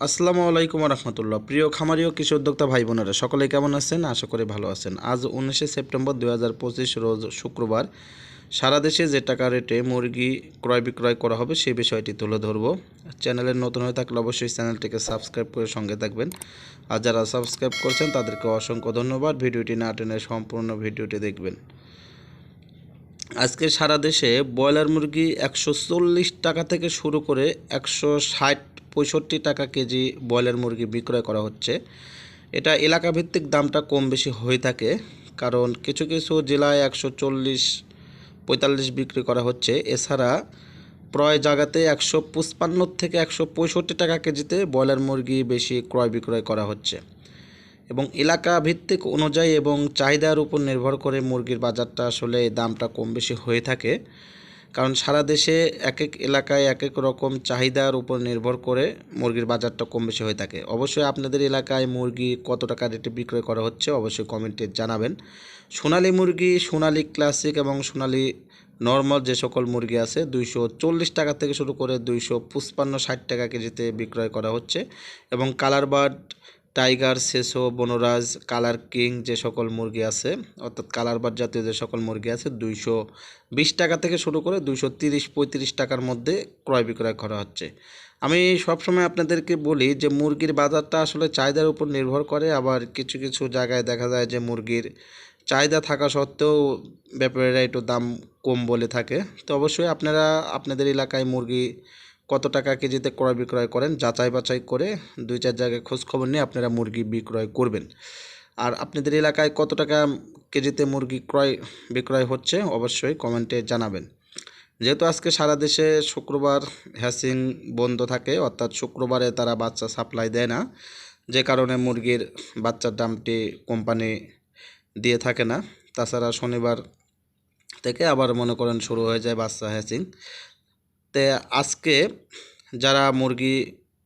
আসসালামু আলাইকুম রহমতুল্লাহ প্রিয় খামারি ও কৃষি উদ্যোক্তা ভাই বোনেরা সকলে কেমন আছেন? আশা করি ভালো আছেন। আজ উনিশে সেপ্টেম্বর দুই হাজার পঁচিশ রোজ শুক্রবার। সারা দেশে যে টাকা রেটে মুরগি ক্রয় বিক্রয় করা হবে সেই বিষয়টি তুলে ধরবো। চ্যানেলে নতুন হয়ে থাকলে অবশ্যই চ্যানেলটিকে সাবস্ক্রাইব করে সঙ্গে থাকবেন। আর যারা সাবস্ক্রাইব করছেন, তাদেরকে অসংখ্য ধন্যবাদ। ভিডিওটি না টেনে সম্পূর্ণ ভিডিওটি দেখবেন। আজকে সারা দেশে ব্রয়লার মুরগি একশো চল্লিশ টাকা থেকে শুরু করে একশো ষাট পঁয়ষট্টি টাকা কেজি ব্রয়লার মুরগি বিক্রয় করা হচ্ছে। এটা এলাকা ভিত্তিক দামটা কম বেশি হয়ে থাকে, কারণ কিছু কিছু জেলায় একশো চল্লিশ, পঁয়তাল্লিশ বিক্রি করা হচ্ছে। এছাড়া প্রায় জায়গাতে একশো পঁচপান্ন থেকে একশো পঁয়ষট্টি টাকা কেজিতে ব্রয়লার মুরগি বেশি ক্রয় বিক্রয় করা হচ্ছে। এবং এলাকা ভিত্তিক অনুযায়ী এবং চাহিদার উপর নির্ভর করে মুরগির বাজারটা আসলে দামটা কম বেশি হয়ে থাকে। কারণ সারা দেশে এক এক এলাকায় এক এক রকম চাহিদার উপর নির্ভর করে মুরগির বাজারটা কম বেশি হয়ে থাকে। অবশ্যই আপনাদের এলাকায় মুরগি কত টাকা রেটে বিক্রয় করা হচ্ছে অবশ্যই কমেন্টে জানাবেন। সোনালী মুরগি, সোনালী ক্লাসিক এবং সোনালি নর্মাল যে সকল মুরগি আছে, দুইশো চল্লিশ টাকা থেকে শুরু করে দুইশো পঁচপান্ন, ষাট টাকা কেজিতে বিক্রয় করা হচ্ছে এবং কালার বার্ড টাইগার, সেসো, বনরাজ, কালার কিং যে সকল মুরগি আছে, অর্থাৎ কালার বার্ড জাতীয় যে সকল মুরগি আছে, দুইশো বিশ টাকা থেকে শুরু করে দুইশো তিরিশ পঁয়ত্রিশ টাকার মধ্যে ক্রয় বিক্রয় করা হচ্ছে। আমি সবসময় আপনাদেরকে বলি যে মুরগির বাজারটা আসলে চাহিদার উপর নির্ভর করে, আবার কিছু কিছু জায়গায় দেখা যায় যে মুরগির চাহিদা থাকা সত্ত্বেও ব্যাপারীরা একটু দাম কম বলে থাকে। তো অবশ্যই আপনারা, আপনাদের এলাকায় মুরগি কত টাকা কেজিতে ক্রয় বিক্রয় করেন? যাচাই বাছাই করে দুই চার জায়গায় খোঁজ খবর নিয়ে আপনারা মুরগি বিক্রয় করবেন। আর আপনাদের এলাকায় কত টাকা কেজিতে মুরগি ক্রয় বিক্রয় হচ্ছে অবশ্যই কমেন্টে জানাবেন। যেহেতু আজকে সারা দেশে শুক্রবার হ্যাসিং বন্ধ থাকে, অর্থাৎ শুক্রবারে তারা বাচ্চা সাপ্লাই দেয় না, যে কারণে মুরগির বাচ্চার দামটি কোম্পানি দিয়ে থাকে না। তাছাড়া শনিবার থেকে আবার মনে করেন শুরু হয়ে যায় বাচ্চা হ্যাচিং তে আজকে যারা মুরগি,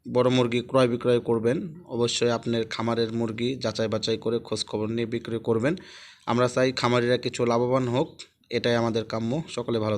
বড় মুরগি ক্রয় বিক্রয় করবেন, অবশ্যই আপনার খামারের মুরগি যাচাই বাছাই করে খোঁজ খবর নিয়ে বিক্রয় করবেন। আমরা চাই খামারিরা কিছু লাভবান হোক, এটাই আমাদের কাম্য। সকলে ভালো